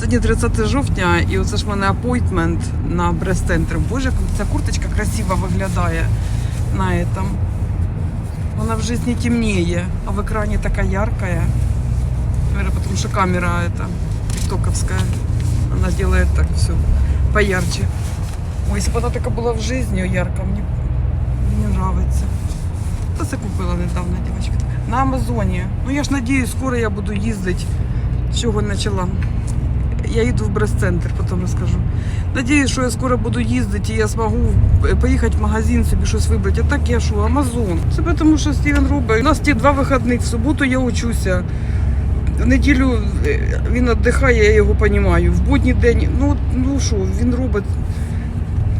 Сьогодні 30 жовтня, і оце ж в мене апойтмент на прес-центр. Боже, як ця курточка красиво виглядає на этом. Вона в житті темніє, а в екрані така яркая. Наверное, потому что камера это тиктоковская. Она делает так все поярче. Ой, если бы она такая была в жизни ярко, мне, мне нравится. Та це купила недавно, девочка. На Амазоні. Ну я ж надіюсь, скоро я буду їздити. З чого почала? Я їду в Брест-центр, потім розкажу. Надіюсь, що я скоро буду їздити і я зможу поїхати в магазин собі щось вибрати. А так я що, Амазон. Це тому, що Стівен робить. У нас ті два вихідних, в суботу я учуся. В неділю е, він віддихає, я його розумію. В будній день, ну, ну що, він робить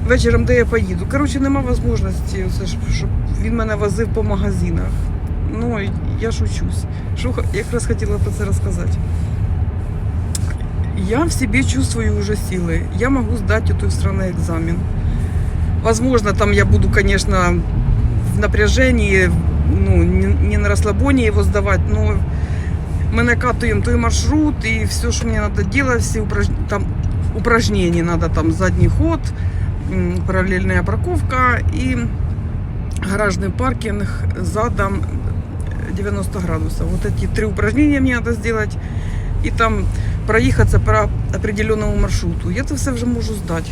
вечором, де я поїду. Коротше, нема можливості, щоб він мене возив по магазинах. Ну, я ж учусь. Що якраз хотіла про це розказати. Я в себе чувствую уже силы. Я могу сдать эту страну экзамен. Возможно, там я буду, конечно, в напряжении, ну, не, на расслабоне его сдавать, но мы накатываем той маршрут, и все, что мне надо делать, все упраж... там, упражнения надо, там, задний ход, параллельная парковка и гаражный паркинг задом 90 градусов. Вот эти три упражнения мне надо сделать, и там проїхатися по определенному маршруту. Я це все вже можу здати.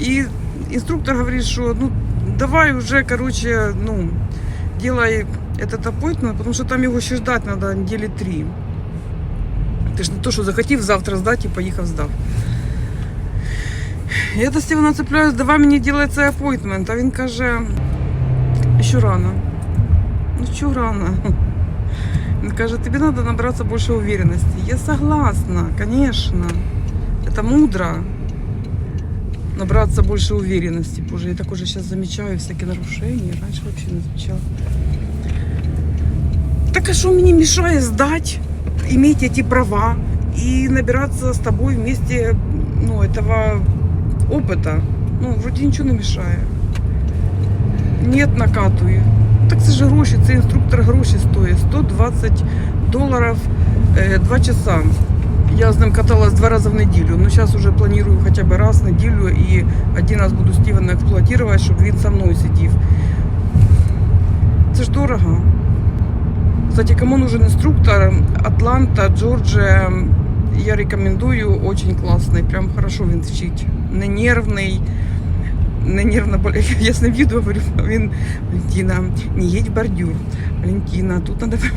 І інструктор говорить, що ну давай вже, короче, ну, делай этот апpointment, потому що там його ще ждати треба неділі три. Ти ж не то, що захотів завтра здати і поїхав здав. Я до Стівена цепляюсь, давай мені делать цей апpointment. А він каже, що рано. Ну що рано? Скажет, тебе надо набраться больше уверенности. Я согласна, конечно. Это мудро. Набраться больше уверенности. Боже, я так уже сейчас замечаю всякие нарушения. Раньше вообще не замечала. Так а что мне мешает сдать, иметь эти права и набираться с тобой вместе ну, этого опыта? Ну, вроде ничего не мешает. Нет, накатую. Так це ж гроші, це інструктор гроші стоїть. 120 доларів е, 2 часа. Я з ним каталась два рази в неділю. Ну, зараз вже планую хоча б раз в неділю і один раз буду Стівена експлуатувати, щоб він со мною сидів. Це ж дорого. Кстати, кому нужен инструктор, Атланта, Джорджия, я рекомендую, очень классный, прям хорошо він вчить. Не нервний, не нервно боль. Я з ним їду, говорю, він Валентина, не їдь в бордюр. Валентина, тут надо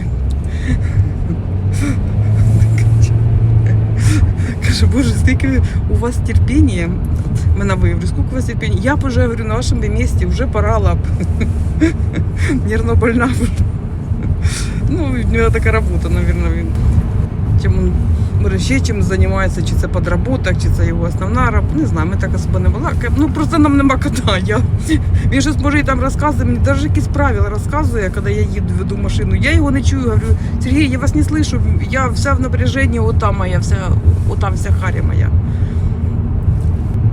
Каже, боже, скільки у вас терпіння. Мене виявлю, скільки у вас терпіння. Я б уже говорю, на вашому місці вже порала б. Нервно больна б. Ну, у нього така робота, мабуть, він. Чим він може ще чим займається, чи це подработок, чи це його основна робота. Не знаю, ми так особо не була. Ну просто нам нема кота. Я... Він щось може і там розказує, мені навіть якісь правила розказує, коли я їду, веду машину. Я його не чую, говорю, Сергій, я вас не слышу, я вся в напряженні, ота моя, вся, ота вся харя моя.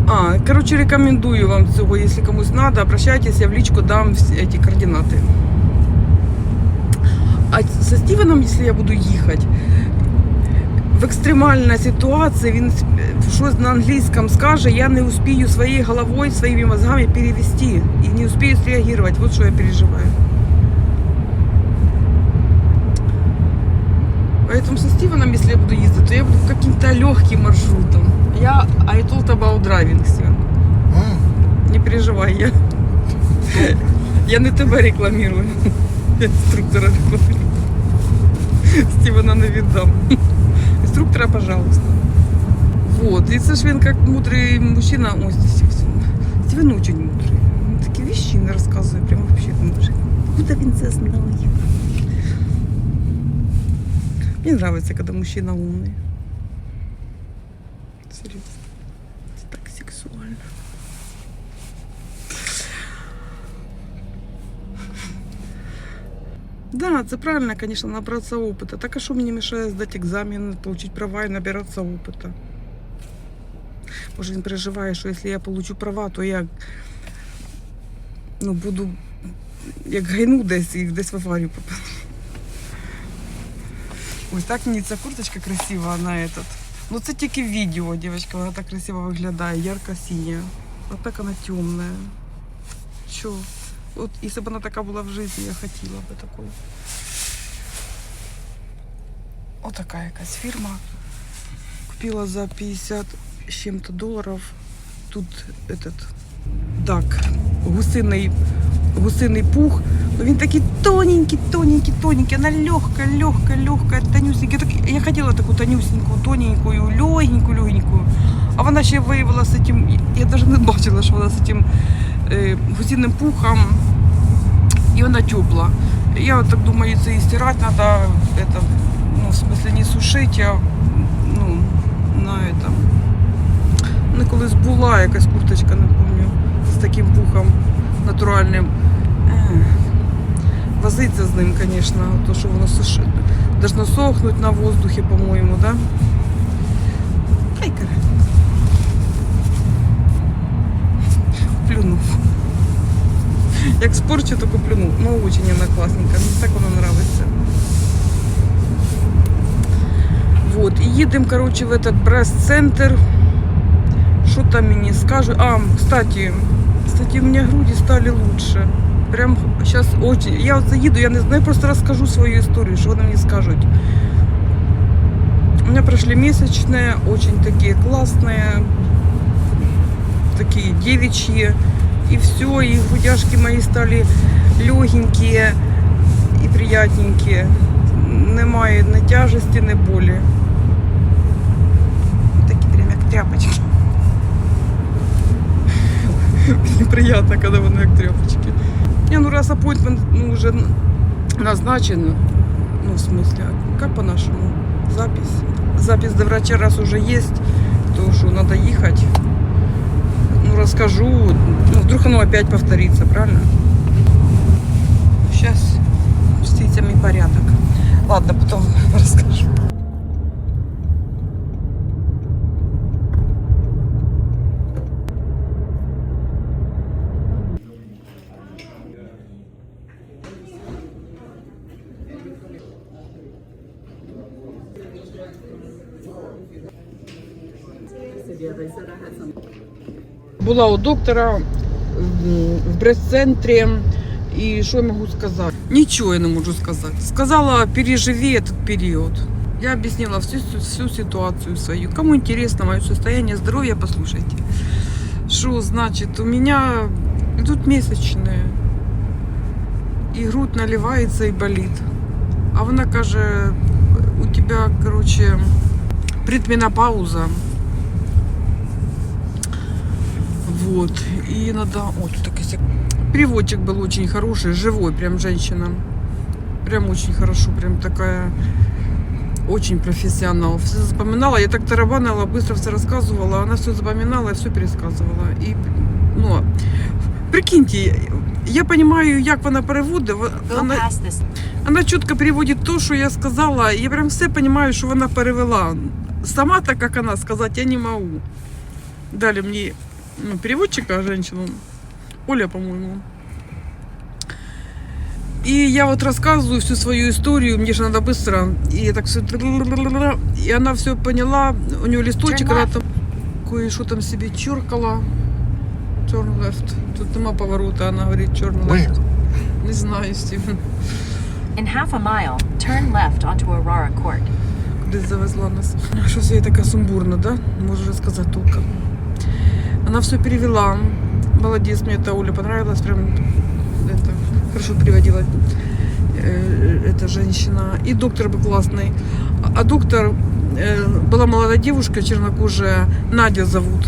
А, короче, рекомендую вам цього, если комусь надо, обращайтесь, я в личку дам всі эти координаты. А со Стівеном, якщо я буду їхати, в екстремальній ситуації він щось на англійському скаже, я не успію своєю головою, своїми мозгами перевести і не успію среагировать. Вот що я переживаю. Поэтому со Стивеном, если я буду ездить, то я буду каким-то легким маршрутом. Я I told about driving, Стивен. Не переживай, я, я не тебе рекламирую. Я інструктора рекламирую. Стивена не віддам. Інструктора, пожалуйста. Вот. І це ж він як мудрий мужчина. Ой, Стивен. Стивен очень мудрий. Він такі вещи не розказує, прямо вообще мудрий. Куда він це знає? Мне нравится, когда мужчина умный. Серьезно. Это так сексуально. Да, це правильно, конечно, набраться опыта. Так а что мне мешает сдать экзамен, получить права и набираться опыта? Може він переживає, що якщо я получу права, то я ну, буду як гайну десь і десь в аварію попаду. Ось так мені ця курточка красива на этот. Ну це тільки в відео, дівчатка, вона так красиво виглядає, ярко синя. А так вона темна. Що? От, якщо б вона така була в житті, я хотіла би такою. Отака якась фірма. Купила за 50 з чим-то доларів. Тут этот так, гусиний, гусиний пух. Ну, він такий тоненький, тоненький, тоненький. Вона легка, легка, легка, тонюсенька. Так, я хотіла таку тонюсеньку, тоненькую, легеньку, легеньку. А вона ще виявилася з цим, я навіть не бачила, що вона з цим е, гусиним пухом. І вона тепла. Я так думаю, це і стирати треба, это, ну, в смысле не сушити, а ну, на этом. Ну, колись була якась курточка, не пам'ятаю, з таким пухом натуральним. Ех, Возиться з ним, звісно, то, що воно суши... должно сохнути на воздухі, по-моєму, да? Як спорчу, то куплю. Ну, очень она классненькая. Мені так вона нравится. Вот. І їдемо, короче, в этот пресс-центр. Что там мне скажут? А, кстати, кстати, у меня груди стали лучше. Прям сейчас очень. Я вот заеду, я не знаю, я просто расскажу свою историю, что они мне скажут. У меня прошли месячные, очень такие классные, такие девичьи. И все, и грудяшки мои стали легенькие и приятненькие. Немає ні тяжесті, ні болі. Такі прям як тряпочки. Неприятно, когда вони як тряпочки. Не, ну раз аппоинтмент ну, уже назначен, ну в смысле, а как по-нашему? Запись. Запись до врача раз уже есть, то что надо ехать. Расскажу, ну вдруг оно опять повторится, правильно? Сейчас с птицами порядок. Ладно, потом расскажу Була у доктора м, в прес-центрі. І що я можу сказати? Нічого я не можу сказати. Сказала, переживи этот период. Я объяснила всю, всю ситуацию свою. Кому интересно мое состояние здоровья, послушайте. Что значит? У меня идут месячные. И грудь наливается и болит. А вона каже, у тебя, короче, предменопауза. Вот. И надо... О, тут сек- Переводчик был очень хороший, живой, прям женщина. Прям очень хорошо, прям такая очень профессионал. Все запоминала, я так тарабанила, быстро все рассказывала, она все запоминала и все пересказывала. И, ну, прикиньте, я понимаю, як вона переводить. Вона, вона чітко переводить то, що я сказала. Я прям все понимаю, що вона перевела. Сама так, как она, сказать я не могу. Дали мне ну, переводчика, женщину, Оля, по-моему. И я вот рассказываю всю свою историю, мне же надо быстро. И я так все... И она все поняла, у нее листочек, она там кое-что там себе черкала. Turn left. Тут нема поворота, она говорит turn left. Не знаю, Стивен. in half a mile, turn left onto Aurora Court. Кудись завезла нас. Щось я така сумбурна, да? Можу рассказать толком. Она все перевела. Молодец, мне эта Оля понравилась. Прям это, хорошо переводила э, эта женщина. И доктор был классный. А, доктор э, была молодая девушка, чернокожая. Надя зовут.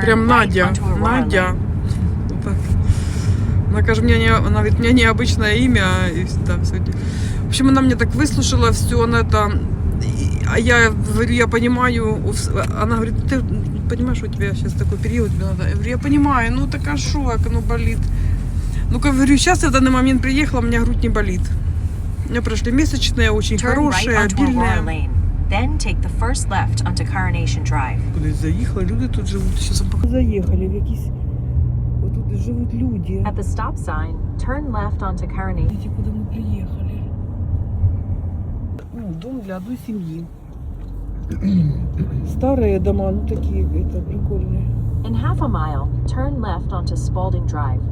Прям Надя. Надя. Вот так. Она, каже, мне не, она говорит, у меня необычное имя. И там все. В общем, она мне так выслушала все, она это и- А я говорю, я понимаю, у вс- она говорит, ты понимаешь, у тебя сейчас такой период, тебе надо. Я говорю, я понимаю, ну так а шо, как оно болит? Ну, как говорю, сейчас я в данный момент приехала, у меня грудь не болит. У меня прошли месячные, очень Turn right хорошие, onto Aurora обильные. Lane. Then take the first left onto Coronation Drive. Кудись заїхали, люди тут живуть. Сейчас вам покажу. Заїхали в якісь... Отут живуть люди. At the stop sign, turn left onto Coronation. Видите, куда мы приехали. Ну, Дом для одной семьи. Старые дома, ну такие, это прикольные. In half a mile, turn left onto Spalding Drive.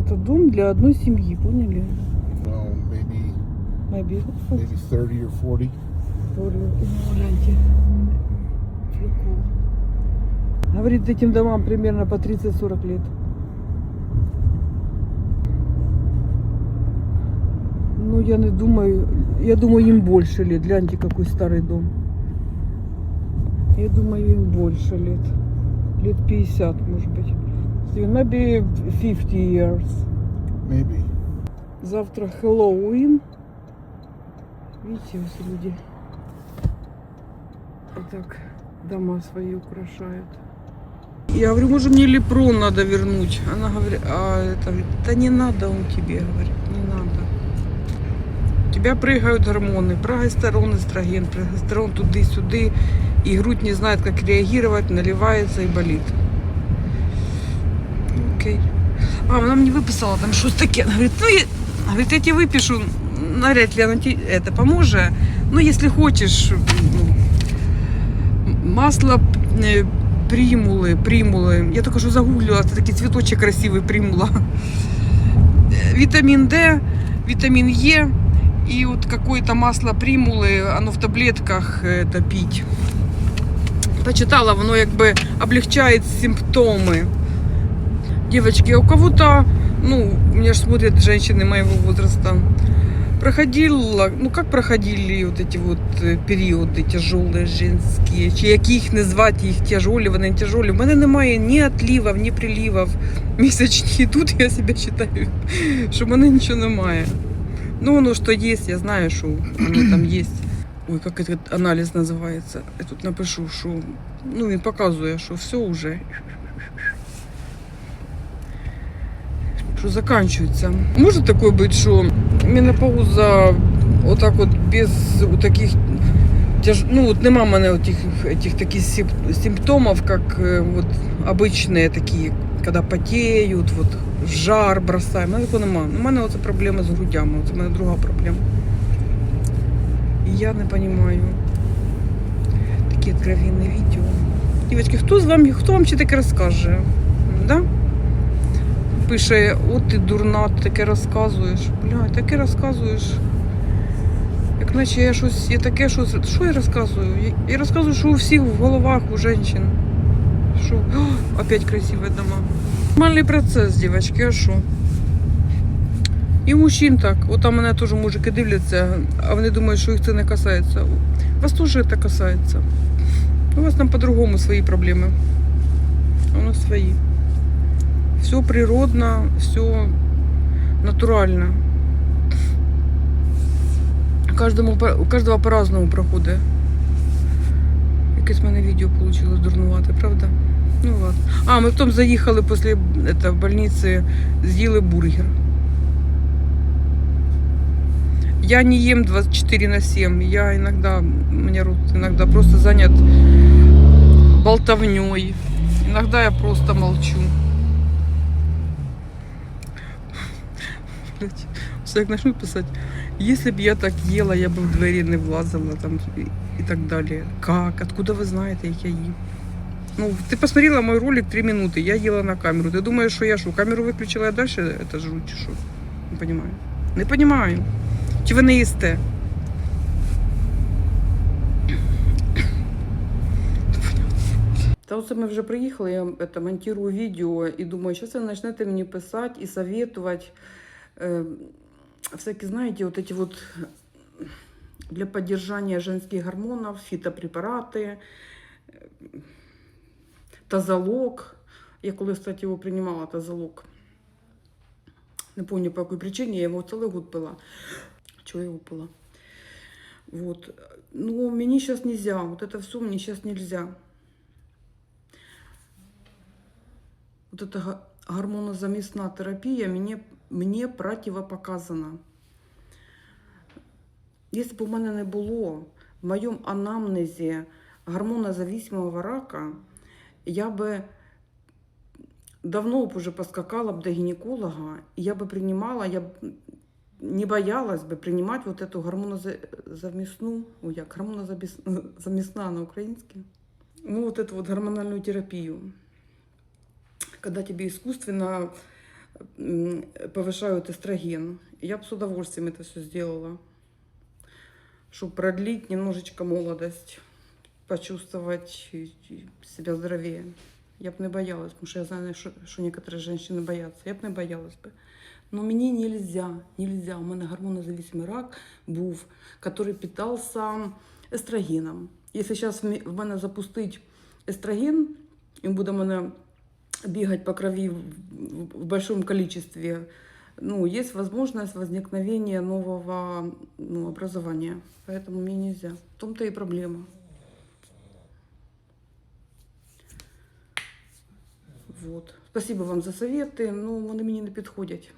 Это дом для одной семьи, поняли? Well, maybe Maybe. maybe 30 or 40. Гляньте. Прикол. Говорит, этим домам примерно по 30-40 лет. Ну, я не думаю, я думаю, им больше лет. Гляньте, какой старый дом. Я думаю, им больше лет. Лет 50, может быть. Maybe 50 years. Maybe. Завтра Хэллоуин. Видите, вот люди. Вот так дома свои украшают. Я говорю, может мне лепрон надо вернуть. Она говорит, а это, да не надо он тебе, говорит, не надо. Тебя прыгают гормоны, прогестерон, эстроген, прогестерон туды-сюды, и грудь не знает, как реагировать, наливается и болит. Окей. А, вона мені виписала там щось таке. Вона говорить, ну, я, говорить, я тебе выпишу, навряд ли оно тебе это поможе. Ну, если хочешь, масло примулы, примулы. Я только что загуглила, это такой цветочек красивый, примула. Витамин D, витамин Е и вот какое-то масло примулы, оно в таблетках э, это пить. Почитала, воно якби облегчает симптомы. Девочки, а у кого-то, ну, меня же смотрят женщины моего возраста, проходила, ну как проходили вот эти вот е, періоди тяжелі жінські, чи як їх назвати, їх тяжолі, вони не тяжолі. У мене немає ні отлівів, ні прилівів. Місячні тут я себе вважаю, що в мене нічого немає. Ну, воно що є, я знаю, що воно там є. Ой, як этот аналіз називається. Я тут напишу, що ну, він показує, що все вже. Що заканчується. Може таке бути, що менопауза отак от без таких тяж... ну от нема в мене отих, этих таких симп- симптомов, как э, вот обычные такие, когда потеют, вот жар бросає. У мене такого нема. У мене оце проблема з грудями, це в мене друга проблема. Я не розумію. Такі откровенні відео. Дівчатки, хто з вам, хто вам ще таке розкаже? Да? Пише, от ти дурна, ти таке розказуєш. Бля, таке розказуєш. Як наче я щось, я таке щось. Що я розказую? Я, розказую, що у всіх в головах у жінчин. Що? Опять красиві дома. Нормальний процес, дівчатки, а що? І мужчин так. От там мене теж мужики дивляться, а вони думають, що їх це не касається. Вас теж це касається. У вас там по-другому свої проблеми. А у нас свої. Все природно, все натурально. Каждому, по- у каждого по-разному проходить. Якесь в мене відео вийшло дурнувати, правда? Ну ладно. А, ми потім заїхали після это, больниці, з'їли бургер. Я не ем 24 на 7. Я иногда, у меня рот иногда просто занят болтовней. Иногда я просто молчу. Блядь, все як начну писати. Если б я так ела, я бы в двері не влазила там і, і так далі. Как? Откуда ви знаєте, як я їм? Ну, ти посмотрела мой ролик 3 минути, я їла на камеру. Ти думаєш, що я що, камеру виключила, я далі это жру, чи що? Не понимаю. Не понимаю. Чи ви не їсте? Та оце ми вже приїхали, я это, монтирую відео і думаю, зараз ви почнете мені писати і советувати. Э, всякие, знаете, вот эти вот для поддержания женских гормонов, фитопрепараты, э, тазолог. Я коли, кстати, його приймала, тазолог. Не помню по якій причині, я його цілий год пила. Чого я його пила? Вот. Ну, мне сейчас нельзя. Вот это все мне сейчас нельзя. Вот эта га- гормонозамісна терапія мне, мне противопоказана. Якщо б у мене не було в моєму анамнезі гормонозависимого рака, я би давно б уже поскакала б до гінеколога, і я би приймала, я б не боялась бы принимать вот эту гормонозаместную, ой, як, гормонозаместна на украинский, ну вот эту вот гормональную терапию, когда тебе искусственно м, повышают эстроген. Я бы с удовольствием это все сделала, чтобы продлить немножечко молодость, Почувствовать и- и себя здоровее. Я бы не боялась, потому что я знаю, что, некоторые женщины боятся. Я б не боялась бы. Но мне нельзя, нельзя. У мене гормонозависимый рак був, который питался естрогеном. Якщо зараз в мене запустить естроген, і буде в мене бегать по крови в большом количестве, ну, есть возможность возникновения нового ну, образования. Поэтому мне нельзя. В том-то и проблема. Вот. Спасибо вам за советы. Ну, вони мені не підходять.